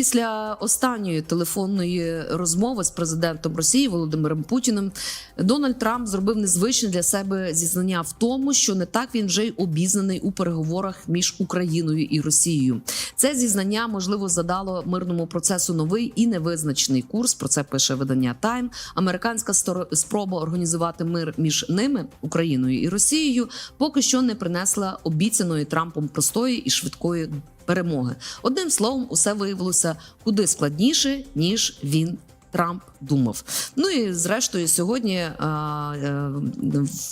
Після останньої телефонної розмови з президентом Росії Володимиром Путіним Дональд Трамп зробив незвичне для себе зізнання в тому, що не так він вже й обізнаний у переговорах між Україною і Росією. Це зізнання можливо задало мирному процесу новий і невизначений курс. Про це пише видання Тайм. Американська спроба організувати мир між ними, Україною і Росією, поки що не принесла обіцяної Трампом простої і швидкої перемоги. Одним словом, усе виявилося куди складніше, ніж він. Трамп думав. Ну і зрештою, сьогодні е, е,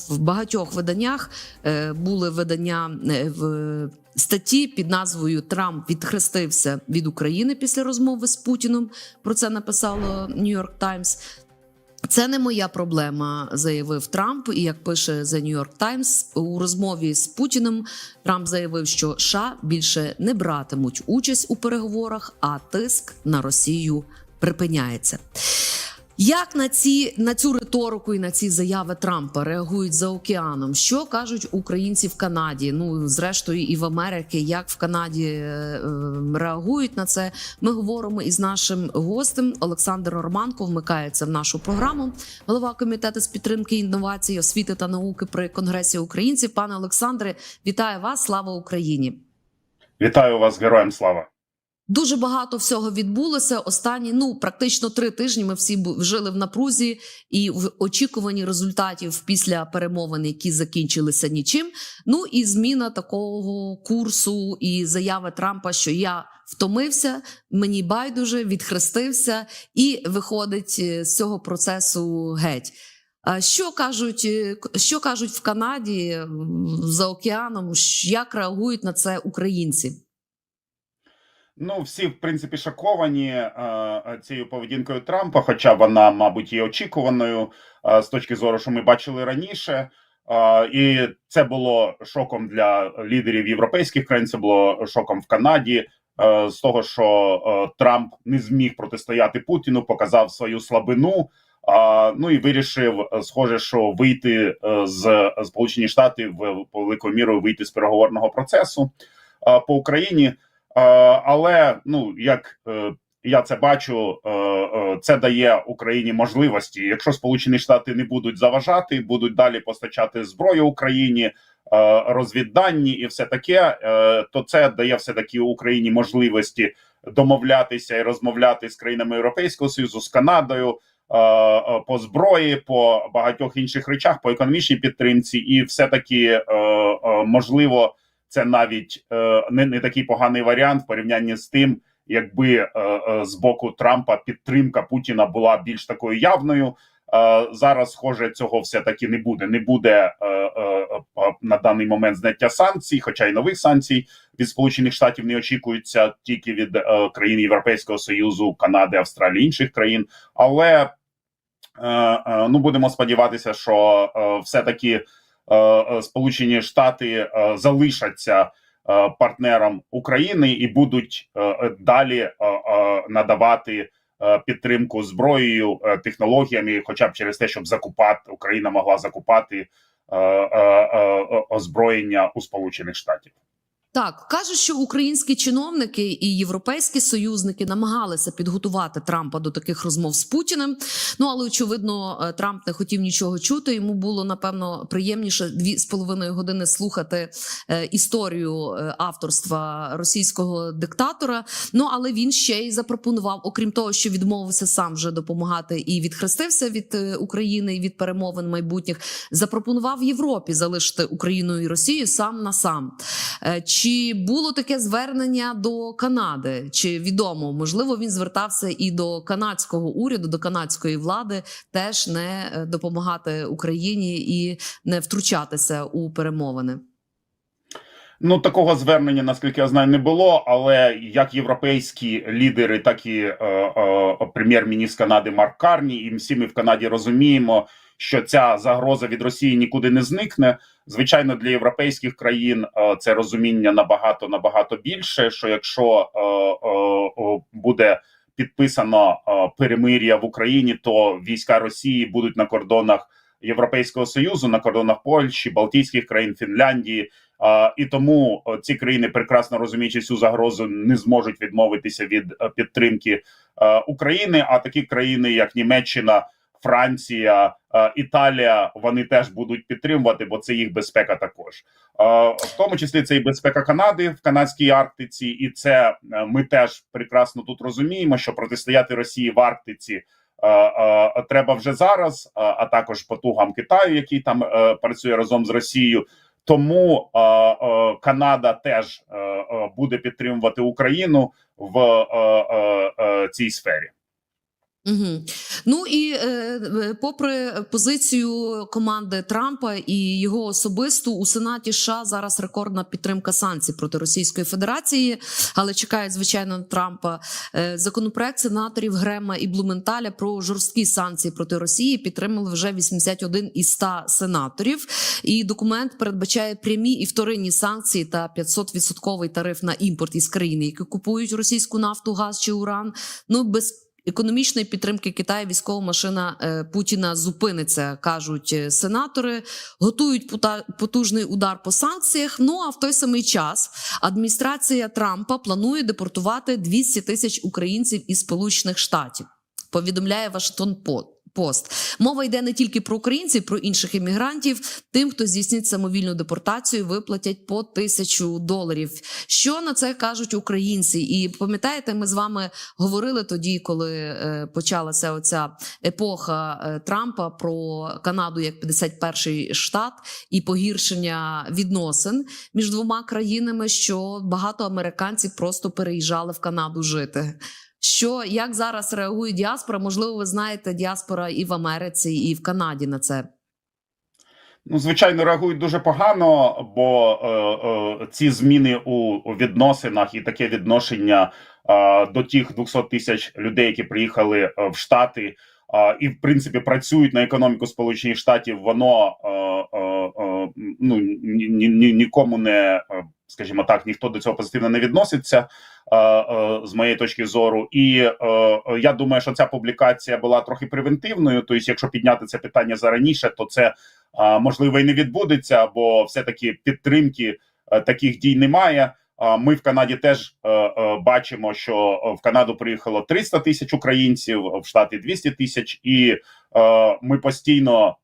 в багатьох виданнях е, були видання в статті під назвою Трамп відхрестився від України після розмови з Путіним. Про це написало Нью-Йорк Таймс. Це не моя проблема, заявив Трамп. І як пише The New York Times, у розмові з Путіним Трамп заявив, що США більше не братимуть участь у переговорах, а тиск на Росію припиняється. Як на ці на цю риторику і на ці заяви Трампа реагують за океаном? Що кажуть українці в Канаді? Ну зрештою, і в Америці, як в Канаді е, реагують на це? Ми говоримо із нашим гостем Олександр Романко. Вмикається в нашу програму. Голова комітету з підтримки інновацій, освіти та науки при конгресі українців. Пане Олександре, вітаю вас! Слава Україні! Вітаю вас, героям слава. Дуже багато всього відбулося. Останні ну практично три тижні. Ми всі жили в напрузі і в очікуванні результатів після перемовин, які закінчилися нічим. Ну і зміна такого курсу і заяви Трампа, що я втомився, мені байдуже відхрестився, і виходить е, з цього процесу геть. А Що кажуть, е, що кажуть в Канаді за океаном? Як реагують на це українці? Ну, всі, в принципі, шоковані е, е, цією поведінкою Трампа, хоча вона, мабуть, є очікуваною е, з точки зору, що ми бачили раніше. Е, і це було шоком для лідерів європейських країн. Це було шоком в Канаді. е, З того, що е, Трамп не зміг протистояти Путіну, показав свою слабину. А, ну і вирішив, е, схоже, що вийти е, з Сполучені Штати в великою мірою вийти з переговорного процесу е, по Україні. Е, Але ну як е, я це бачу, е, це дає Україні можливості. Якщо Сполучені Штати не будуть заважати, будуть далі постачати зброю Україні, розвіддані і все таке, то це дає все таки Україні можливості домовлятися і розмовляти з країнами Європейського союзу з Канадою. По зброї, по багатьох інших речах, по економічній підтримці, і все таки можливо, це навіть е, не, не такий поганий варіант в порівнянні з тим, якби е, е, з боку Трампа підтримка Путіна була більш такою явною. Зараз, схоже, цього все таки не буде. Не буде на даний момент зняття санкцій, хоча й нових санкцій від Сполучених Штатів не очікуються тільки від країн Європейського союзу, Канади, Австралії, інших країн. Але ну будемо сподіватися, що все таки Сполучені Штати е, залишаться е, партнером України і будуть е, е, далі е, е, надавати е, підтримку зброєю, е, технологіями, хоча б через те, щоб закупати Україна могла закупати е, е, е, озброєння у Сполучених Штатів. Так кажуть, що українські чиновники і європейські союзники намагалися підготувати Трампа до таких розмов з Путіним. Ну але очевидно, е, Трамп не хотів нічого чути. Йому було напевно приємніше дві з половиною години слухати е, історію е, авторства російського диктатора. Ну але він ще й запропонував, окрім того, що відмовився сам вже допомагати і відхрестився від України і від перемовин майбутніх. Запропонував Європі залишити Україну і Росію сам на сам. Е, Чи було таке звернення до Канади? Чи відомо? Можливо, він звертався і до канадського уряду, до канадської влади, теж не е, допомагати Україні і не втручатися у перемовини. Ну такого звернення, наскільки я знаю, не було. Але як європейські лідери, так і е, е, прем'єр-міністр Канади Марк Карні, і всі ми в Канаді розуміємо, що ця загроза від Росії нікуди не зникне. Звичайно, для європейських країн е, це розуміння набагато набагато більше. Що якщо е, е, буде підписано перемир'я в Україні, то війська Росії будуть на кордонах Європейського союзу, на кордонах Польщі, Балтійських країн, Фінляндії. І тому ці країни, прекрасно розуміючи цю загрозу, не зможуть відмовитися від підтримки України. А такі країни, як Німеччина, Франція, е, Італія, вони теж будуть підтримувати, бо це їх безпека також. Е, В тому числі це і безпека Канади в канадській Арктиці, і це е, ми теж прекрасно тут розуміємо, що протистояти Росії в Арктиці. Треба вже зараз, а- також потугам Китаю, який там працює разом з Росією. Тому Канада теж буде підтримувати Україну в цій сфері. Угу. Ну і е, е, попри позицію команди Трампа і його особисту у Сенаті США зараз рекордна підтримка санкцій проти Російської Федерації, але чекає звичайно Трампа. Е, законопроект сенаторів Грема і Блументаля про жорсткі санкції проти Росії підтримали вже 81 із 100 сенаторів. І документ передбачає прямі і вторинні санкції та 500% тариф на імпорт із країни, які купують російську нафту, газ чи уран. Ну без економічної підтримки Китаю військова машина е, Путіна зупиниться, кажуть е, сенатори. Готують потужний удар по санкціях. Ну а в той самий час адміністрація Трампа планує депортувати 200 тисяч українців із Сполучених Штатів. Повідомляє Вашингтон По- Пост. Мова йде не тільки про українців, про інших іммігрантів. Тим, хто здійснить самовільну депортацію, виплатять по тисячу доларів. Що на це кажуть українці? І пам'ятаєте, ми з вами говорили тоді, коли е, почалася оця епоха е, Трампа про Канаду як 51-й штат і погіршення відносин між двома країнами, що багато американців просто переїжджали в Канаду жити. Що як зараз реагує діаспора? Можливо, ви знаєте діаспора і в Америці, і в Канаді на це. Ну, звичайно, реагують дуже погано, бо е, е, ці зміни у, відносинах і таке відношення е, до тих 200 тисяч людей, які приїхали е, в Штати, е, і в принципі працюють на економіку Сполучених Штатів, воно е, е, е, ну ні, ні- нікому не е, скажімо так, ніхто до цього позитивно не відноситься е, е, з моєї точки зору. І е, я думаю, що ця публікація була трохи превентивною. Тобто, якщо підняти це питання зараніше, то це можливо і не відбудеться, бо все-таки підтримки е, таких дій немає. Ми в Канаді теж бачимо, що в Канаду приїхало 300 тисяч українців, в Штати 200 тисяч, і ми постійно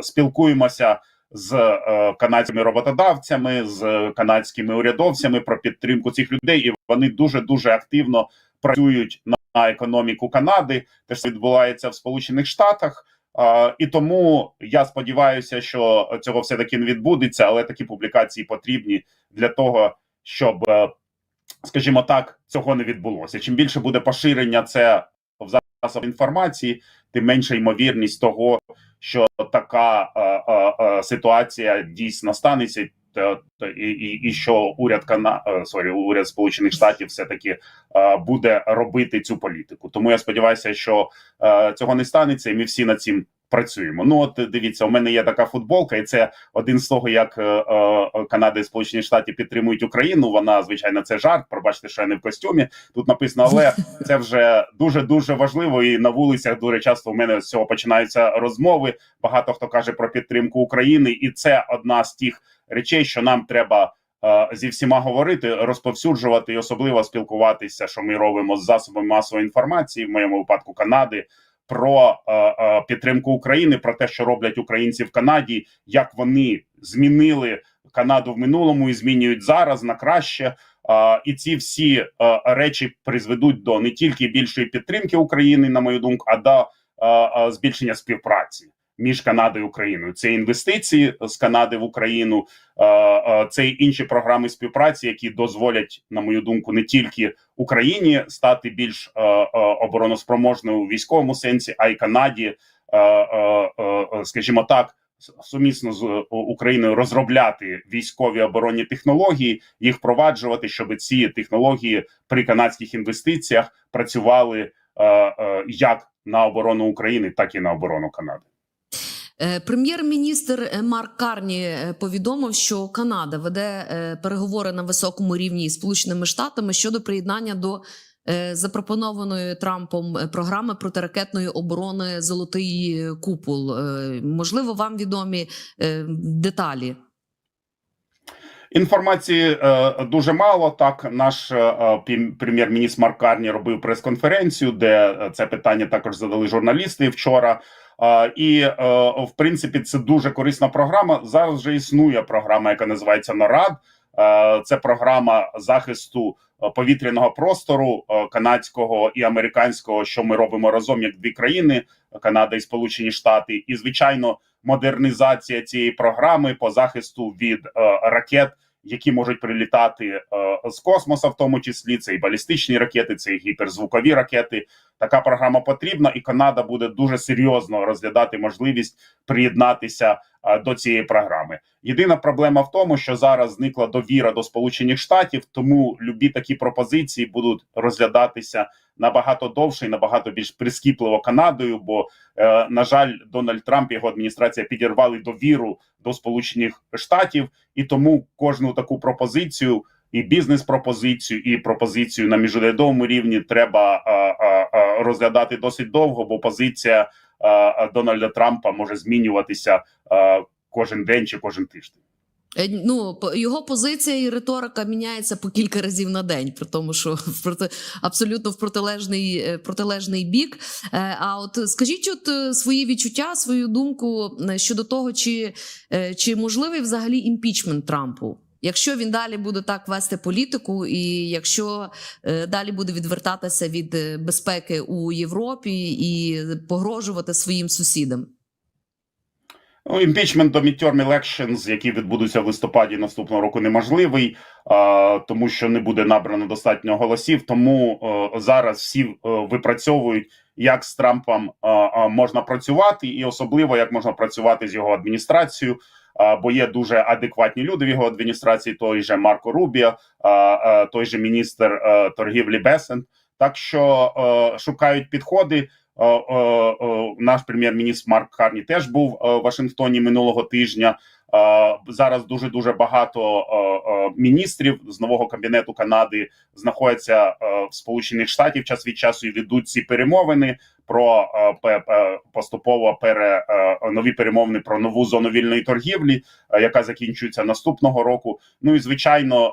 спілкуємося з е, канадськими роботодавцями, з канадськими урядовцями про підтримку цих людей, і вони дуже дуже активно працюють на, економіку Канади. Те, що відбувається в Сполучених Штатах. А, і тому я сподіваюся, що цього все таки не відбудеться, але такі публікації потрібні для того, щоб, е, скажімо так, цього не відбулося. Чим більше буде поширення це в засобах інформації, тим менша ймовірність того, що така е, е, е, ситуація дійсно станеться. Та- та- І, і, і що уряд Кана е, сорі, уряд Сполучених Штатів все таки е, буде робити цю політику. Тому я сподіваюся, що е, цього не станеться, і ми всі над цим працюємо. Ну от дивіться, у мене є така футболка, і це один з того, як е, е, Канада і Сполучені Штати підтримують Україну. Вона звичайно це жарт. Пробачте, що я не в костюмі. Тут написано, але це вже дуже дуже важливо. І на вулицях дуже часто у мене з цього починаються розмови. Багато хто каже про підтримку України, і це одна з тих речей, що нам треба. е, Зі всіма говорити, розповсюджувати і особливо спілкуватися, що ми робимо з засобами масової інформації, в моєму випадку Канади, про е, е, підтримку України, про те, що роблять українці в Канаді, як вони змінили Канаду в минулому і змінюють зараз на краще. І ці всі е, речі призведуть до не тільки більшої підтримки України, на мою думку, а до збільшення співпраці між Канадою і Україною. Це інвестиції з Канади в Україну, це інші програми співпраці, які дозволять, на мою думку, не тільки Україні стати більш обороноспроможною у військовому сенсі, а й Канаді, скажімо так, сумісно з е, Україною розробляти військові оборонні технології, їх впроваджувати, щоб ці технології при канадських інвестиціях працювали е, е, як на оборону України, так і на оборону Канади. Е, Прем'єр-міністр е, Марк Карні е, повідомив, що Канада веде переговори на високому рівні із Сполученими Штатами щодо приєднання до запропонованої Трампом програми протиракетної оборони Золотий купол. Можливо, вам відомі деталі. Інформації е, дуже мало. Так, наш е, прем'єр-міністр Марк Карні робив прес-конференцію, де це питання також задали журналісти вчора. І е, в принципі це дуже корисна програма. Зараз вже існує програма, яка називається НОРАД. Е, Це програма захисту е, повітряного простору канадського і американського, що ми робимо разом як дві країни Канада і Сполучені Штати, і звичайно, модернізація цієї програми по захисту від ракет, які можуть прилітати е, з космоса, в тому числі це і балістичні ракети, це і гіперзвукові ракети. Така програма потрібна, і Канада буде дуже серйозно розглядати можливість приєднатися е, до цієї програми. Єдина проблема в тому, що зараз зникла довіра до Сполучених Штатів, тому любі такі пропозиції будуть розглядатися набагато довше і набагато більш прискіпливо Канадою. Бо, е, на жаль, Дональд Трамп і його адміністрація підірвали довіру до Сполучених Штатів, і тому кожну таку пропозицію. І бізнес-пропозицію, і пропозицію на міжурядовому рівні треба а, а, розглядати досить довго, бо позиція а, Дональда Трампа може змінюватися а, кожен день чи кожен тиждень. Е, Ну, його позиція і риторика міняється по кілька разів на день, при тому, що проти абсолютно в протилежний, е, протилежний бік. Е, А от скажіть, от свої відчуття, свою думку щодо того, чи, чи можливий взагалі імпічмент Трампу? Якщо він далі буде так вести політику, і якщо е, далі буде відвертатися від е, безпеки у Європі і погрожувати своїм сусідам. Ну, імпічмент до midterm elections, які відбудуться в листопаді наступного року, неможливий, а, тому що не буде набрано достатньо голосів. Тому е, зараз всі е, випрацьовують, як з Трампом е, е, можна працювати, і особливо як можна працювати з його адміністрацією. Бо є дуже адекватні люди в його адміністрації, той же Марко Рубіо, той же міністр е, торгівлі Бесент. Так що е, шукають підходи. Е, Наш прем'єр-міністр Марк Карні теж був в Вашингтоні минулого тижня. Зараз дуже дуже багато міністрів з нового кабінету Канади знаходяться в Сполучених Штатів час від часу і ведуть ці перемовини про е, поступово пере е, нові перемовини про нову зону вільної торгівлі, е, яка закінчується наступного року. Ну і звичайно,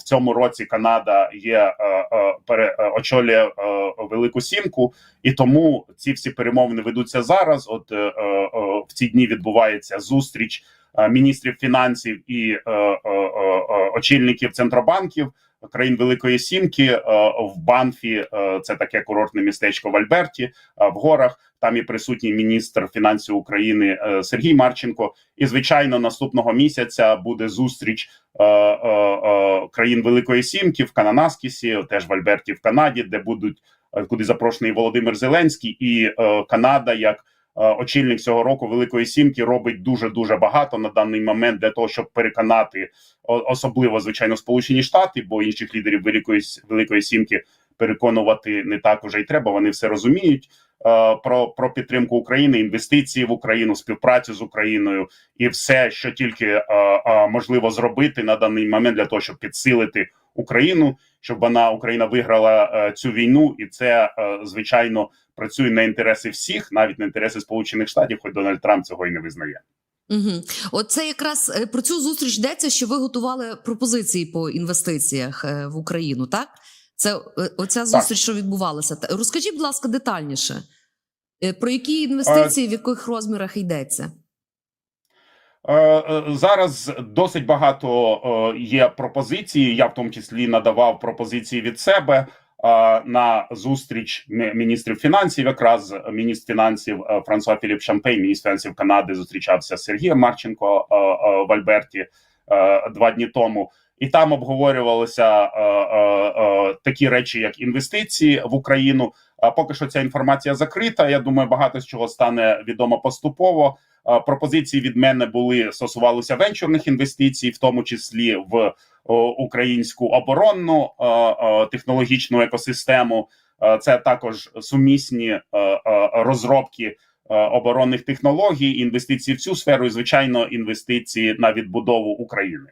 в цьому році Канада є очолює велику сімку, і тому ці всі перемовини ведуться зараз. От в ці дні відбувається зустріч міністрів фінансів і очільників центробанків країн Великої Сімки е, в Банфі. е, Це таке курортне містечко в Альберті е, в горах. Там і присутній міністр фінансів України Сергій Марченко. І звичайно, наступного місяця буде зустріч країн Великої Сімки в Кананаскісі, теж в Альберті, в Канаді, де будуть куди запрошений Володимир Зеленський і Канада як. Е, Очільник цього року Великої Сімки робить дуже дуже багато на даний момент для того, щоб переконати особливо звичайно Сполучені Штати, бо інших лідерів Великої Великої Сімки переконувати не так уже й треба. Вони все розуміють е, про, про підтримку України, інвестиції в Україну, співпрацю з Україною і все, що тільки е, е, можливо зробити на даний момент для того, щоб підсилити Україну, щоб вона Україна виграла е, цю війну, і це е, звичайно працює на інтереси всіх, навіть на інтереси Сполучених Штатів, хоч Дональд Трамп цього і не визнає. Угу. Оце якраз е, про цю зустріч йдеться, що ви готували пропозиції по інвестиціях в Україну, так? Це оця зустріч, що відбувалася. Розкажіть, будь ласка, детальніше. Про які інвестиції, в яких розмірах йдеться? Е, е, Зараз досить багато е, є пропозицій. Я в тому числі надавав пропозиції від себе на зустріч міністрів фінансів. Якраз міністр фінансів Франсуа Філіп Шампейн, міністр фінансів Канади, зустрічався з Сергієм Марченко в Альберті два дні тому. І там обговорювалися е, е, е, такі речі, як інвестиції в Україну. А поки що ця інформація закрита. Я думаю, багато з чого стане відомо поступово. Пропозиції від мене були стосувалися венчурних інвестицій, в тому числі в українську оборонну технологічну екосистему. Це також сумісні розробки оборонних технологій, інвестиції в цю сферу, і звичайно, інвестиції на відбудову України.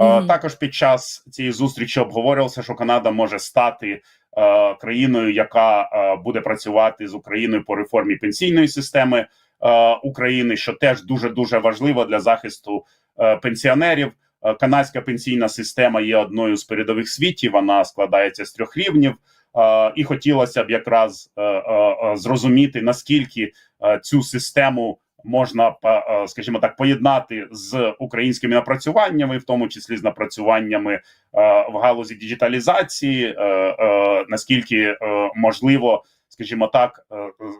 Е, Мгм. Також під час цієї зустрічі обговорювалося, що Канада може стати е, країною, яка е, буде працювати з Україною по реформі пенсійної системи е, України, що теж дуже дуже важливо для захисту е, пенсіонерів. Е, Канадська пенсійна система є одною з передових світів. Вона складається з трьох рівнів, Е, і хотілося б якраз е, е, е, зрозуміти наскільки е, цю систему можна е, скажімо так поєднати з українськими напрацюваннями, в тому числі з напрацюваннями е, в галузі діджиталізації, е, наскільки можливо, скажімо так, е,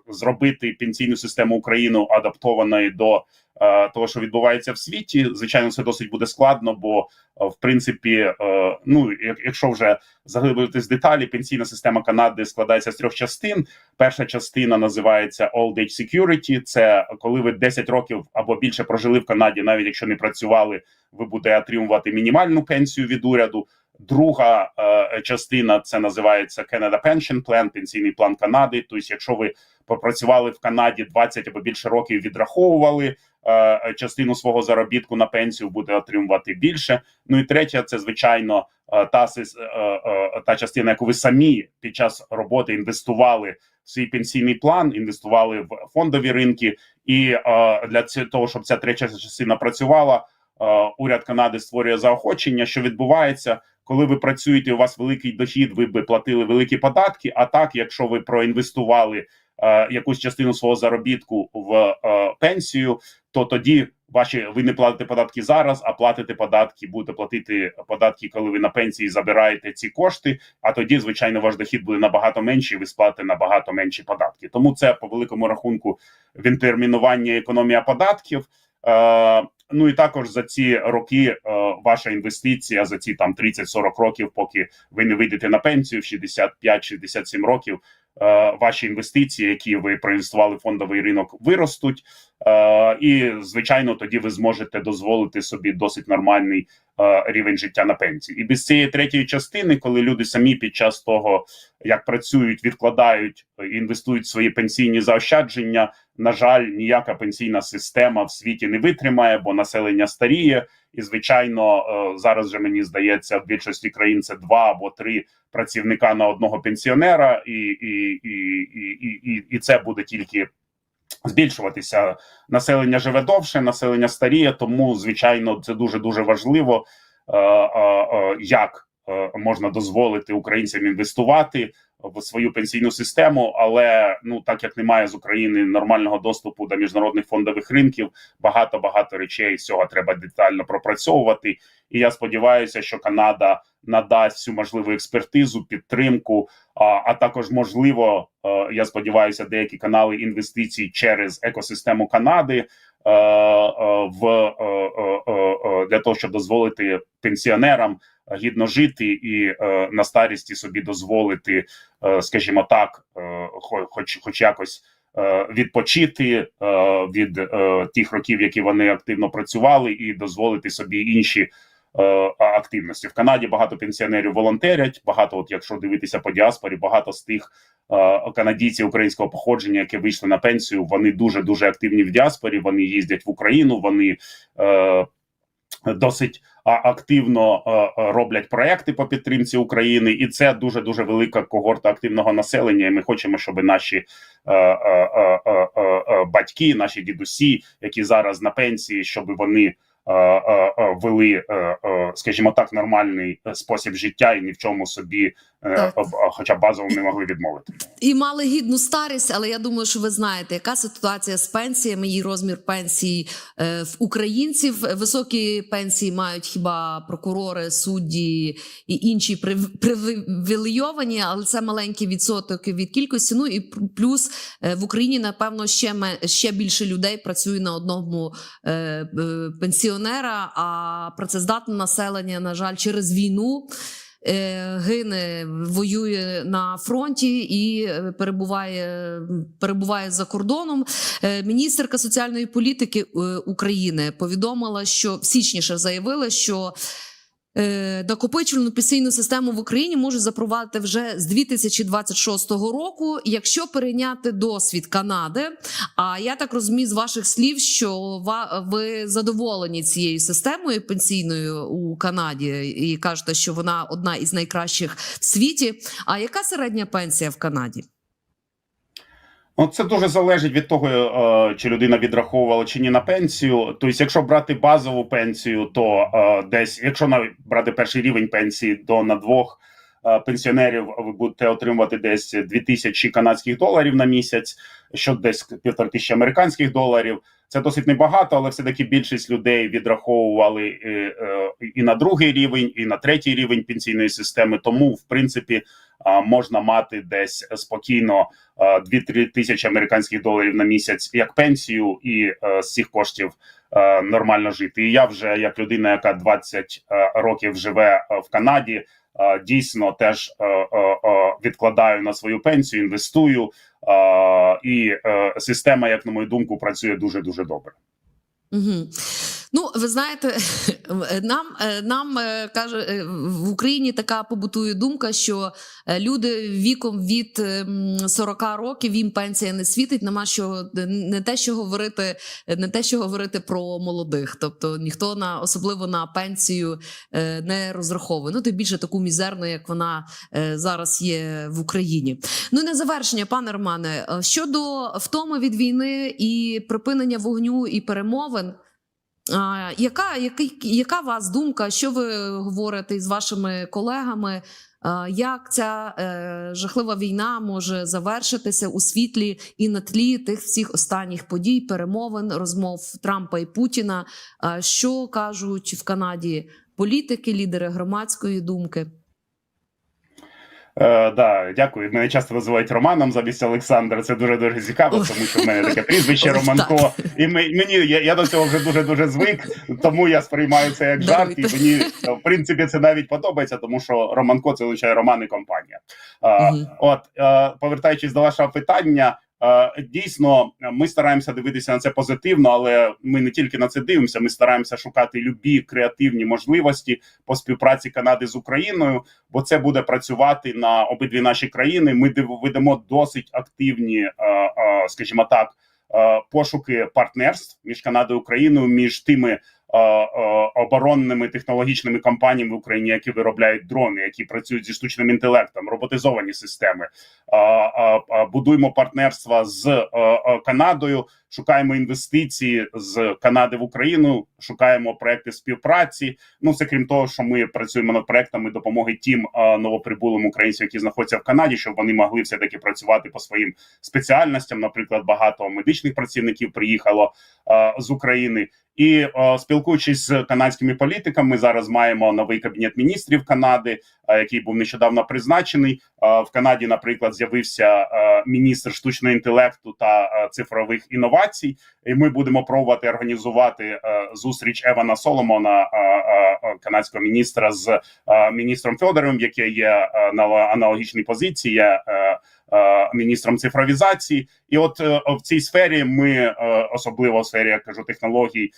зробити пенсійну систему України адаптованою до е, того, що відбувається в світі. Звичайно, це досить буде складно, бо е, в принципі, ну як- якщо вже заглиблюватись деталі, пенсійна система Канади складається з трьох частин. Перша частина називається Old Age Security. Це коли ви 10 років або більше прожили в Канаді, навіть якщо не працювали, ви будете отримувати мінімальну пенсію від уряду. Друга е, частина це називається Canada Pension Plan, пенсійний план Канади. Тобто, якщо ви попрацювали в Канаді 20 або більше років, відраховували е, частину свого заробітку на пенсію, буде отримувати більше. Ну і третя, це звичайно е, та е, е, та частина, яку ви самі під час роботи інвестували в свій пенсійний план, інвестували в фондові ринки, і е, для того, щоб ця третя частина працювала, е, уряд Канади створює заохочення, що відбувається. Коли ви працюєте, у вас великий дохід, ви би платили великі податки. А так, якщо ви проінвестували е, якусь частину свого заробітку в е, пенсію, то тоді ваші ви не платите податки зараз, а платите податки, будете платити податки, коли ви на пенсії забираєте ці кошти. А тоді, звичайно, ваш дохід буде набагато менший, ви сплатите набагато менші податки. Тому це по великому рахунку відтермінування економія податків. Е, ну і також за ці роки е, ваша інвестиція за ці там 30-40 років, поки ви не вийдете на пенсію в 65-67 років. е, Ваші інвестиції, які ви проінвестували в фондовий ринок, виростуть, і звичайно, тоді ви зможете дозволити собі досить нормальний рівень життя на пенсії. І без цієї третьої частини, коли люди самі під час того, як працюють, відкладають, інвестують свої пенсійні заощадження, на жаль, ніяка пенсійна система в світі не витримає, бо населення старіє. І звичайно, е, зараз же мені здається, в більшості країн це два або три працівника на одного пенсіонера, і, і, і, і, і, і, це буде тільки збільшуватися. Населення живе довше, населення старіє, тому звичайно це дуже дуже важливо, е, е, як можна дозволити українцям інвестувати в свою пенсійну систему. Але ну так як немає з України нормального доступу до міжнародних фондових ринків, багато багато речей з цього треба детально пропрацьовувати. І я сподіваюся, що Канада надасть всю можливу експертизу, підтримку, а, а також можливо, е, я сподіваюся, деякі канали інвестицій через екосистему Канади. е, е, В для того, щоб дозволити пенсіонерам гідно жити і е, на старісті собі дозволити, е, скажімо так, е, хоч, хоч якось відпочити від тих років, які вони активно працювали, і дозволити собі інші активності. В Канаді багато пенсіонерів волонтерять. Багато, от якщо дивитися по діаспорі, багато з тих канадійців українського походження, які вийшли на пенсію, вони дуже дуже активні в діаспорі. Вони їздять в Україну. Вони досить активно е, е, роблять проекти по підтримці України, і це дуже дуже велика когорта активного населення. І ми хочемо, щоб наші е, е, е, е, е, е, батьки, наші дідусі, які зараз на пенсії, щоб вони е, е, е, вели, е, е, скажімо так, нормальний е, спосіб життя і ні в чому собі, е, Так. хоча базово не могли відмовити. І мали гідну старість, але я думаю, що ви знаєте, яка ситуація з пенсіями, її розмір пенсій е, в українців. Високі пенсії мають хіба прокурори, судді і інші прив- привілейовані, але це маленький відсоток від кількості. Ну і плюс е, в Україні, напевно, ще ме- ще більше людей працює на одному е, е, пенсіонера, а працездатне населення, на жаль, через війну е, гине, воює на фронті і е, перебуває, перебуває за кордоном. Е, Міністерка соціальної політики е, України повідомила, що в січні ще заявила, що е, накопичувальну пенсійну систему в Україні можуть запровадити вже з 2026 року, якщо перейняти досвід Канади. А я так розумію з ваших слів, що ви задоволені цією системою пенсійною у Канаді і кажете, що вона одна із найкращих в світі. А яка середня пенсія в Канаді? Ну, це дуже залежить від того, е, чи людина відраховувала чи ні на пенсію. Тобто, якщо брати базову пенсію, то е, десь, якщо навіть брати перший рівень пенсії, то на двох е, пенсіонерів ви будете отримувати десь 2000 канадських доларів на місяць, що десь півтори тисячі американських доларів. Це досить небагато, але все-таки більшість людей відраховували і на другий рівень, і на третій рівень пенсійної системи. Тому, в принципі, можна мати десь спокійно а, 2-3 тисячі американських доларів на місяць як пенсію, і е, з цих коштів е, нормально жити. І я вже як людина, яка 20 е, років живе в Канаді, дійсно теж відкладаю на свою пенсію, інвестую. І система, як на мою думку, працює дуже дуже добре. Угу. Ну, ви знаєте, нам, е, нам е, каже е, в Україні така побутує думка, що люди віком від ем, 40 років їм пенсія не світить. Нема що не те, що говорити, не те, що говорити про молодих. Тобто ніхто на особливо на пенсію не розраховує. Ну тим більше таку мізерну, як вона зараз є в Україні. Ну і на завершення, пане Романе, щодо втоми від війни і припинення вогню і перемовин. Яка, який, яка вас думка? Що ви говорите із вашими колегами? Як ця е, жахлива війна може завершитися у світлі і на тлі тих всіх останніх подій, перемовин, розмов Трампа і Путіна? Що кажуть в Канаді політики, лідери громадської думки? Е, да, дякую. Мене часто називають Романом замість Олександра. Це дуже дуже цікаво, тому що в мене таке прізвище Романко. І мені я, я до цього вже дуже дуже звик, тому я сприймаю це як жарт. І мені в принципі це навіть подобається, тому що Романко це означає Роман і компанія. Е, От е, повертаючись до вашого питання. Е, Дійсно, ми стараємося дивитися на це позитивно, але ми не тільки на це дивимося. Ми стараємося шукати любі креативні можливості по співпраці Канади з Україною бо це буде працювати на обидві наші країни. Ми ведемо досить активні, е, е, скажімо так, пошуки партнерств між Канадою і Україною, між тими. Оборонними технологічними компаніями в Україні, які виробляють дрони, які працюють зі штучним інтелектом, роботизовані системи. Будуємо партнерства з Канадою, шукаємо інвестиції з Канади в Україну, шукаємо проекти співпраці. Ну, це крім того, що ми працюємо над проектами допомоги тим новоприбулим українцям, які знаходяться в Канаді, щоб вони могли все таки працювати по своїм спеціальностям. Наприклад, багато медичних працівників приїхало з України. І е, спілкуючись з канадськими політиками, ми зараз маємо новий кабінет міністрів Канади, який був нещодавно призначений. В Канаді, наприклад, з'явився міністр штучного інтелекту та цифрових інновацій. І ми будемо пробувати організувати зустріч Евана Соломона, канадського міністра, з міністром Федоровим, який є на аналогічній позиції. Е, Міністром цифровізації, і от е, в цій сфері ми е, особливо в сфері я кажу технологій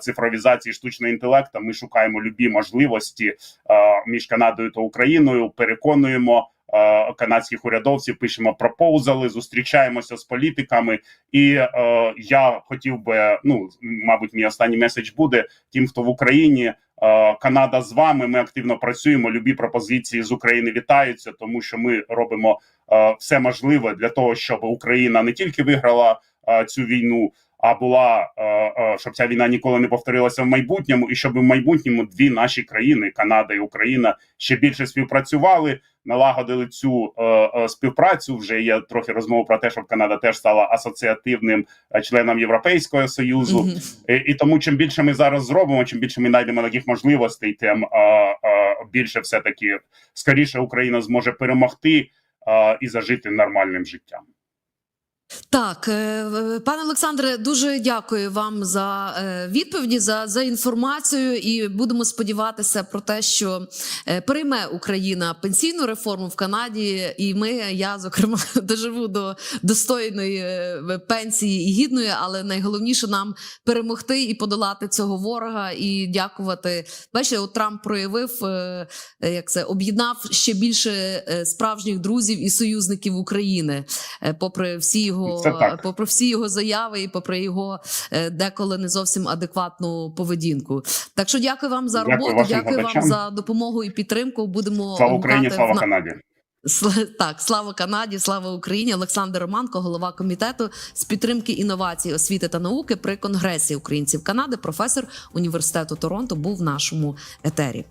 цифровізації штучного інтелекту. Ми шукаємо любі можливості між Канадою та Україною. Переконуємо канадських урядовців, пишемо пропоузали, зустрічаємося з політиками. І е, я хотів би, ну мабуть, мій останній меседж буде тим, хто в Україні. е, Канада з вами. Ми активно працюємо. Любі пропозиції з України вітаються, тому що ми робимо е, все можливе для того, щоб Україна не тільки виграла е, цю війну, а була е, е, щоб ця війна ніколи не повторилася в майбутньому, і щоб в майбутньому дві наші країни Канада і Україна ще більше співпрацювали, налагодили цю е, співпрацю. Вже є трохи розмов про те, щоб Канада теж стала асоціативним членом Європейського союзу. Мгм. І, і тому, чим більше ми зараз зробимо, чим більше ми знайдемо таких можливостей, тим більше все таки скоріше Україна зможе перемогти і зажити нормальним життям. Так, е, пане Олександре, дуже дякую вам за е, відповіді, за, за інформацію, і будемо сподіватися про те, що е, прийме Україна пенсійну реформу в Канаді, і ми, я зокрема, доживу до достойної пенсії і гідної, але найголовніше нам перемогти і подолати цього ворога. І дякувати. Бачите, от Трамп проявив як це об'єднав ще більше справжніх друзів і союзників України, попри всі його його попри всі його заяви і попри його е, деколи не зовсім адекватну поведінку. Так що дякую вам за роботу, дякую, дякую вам за допомогу і підтримку. Будемо слава Україні, слава на... Канаді. Так, слава Канаді, слава Україні. Олександр Романко, голова комітету з підтримки інновацій, освіти та науки при конгресі українців Канади, професор університету Торонто, був в нашому етері.